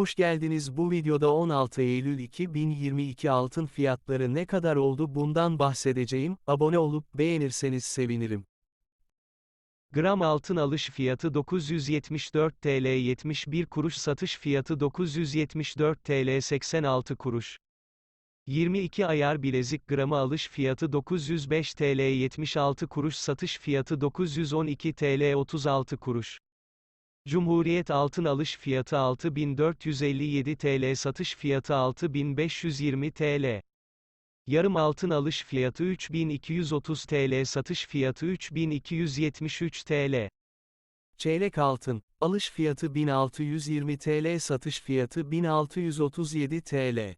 Hoş geldiniz bu videoda 16 Eylül 2022 altın fiyatları ne kadar oldu bundan bahsedeceğim, abone olup beğenirseniz sevinirim. Gram altın alış fiyatı 974 TL 71 kuruş satış fiyatı 974 TL 86 kuruş. 22 ayar bilezik gramı alış fiyatı 905 TL 76 kuruş satış fiyatı 912 TL 36 kuruş. Cumhuriyet altın alış fiyatı 6457 TL satış fiyatı 6520 TL. Yarım altın alış fiyatı 3230 TL satış fiyatı 3273 TL. Çeyrek altın, alış fiyatı 1620 TL satış fiyatı 1637 TL.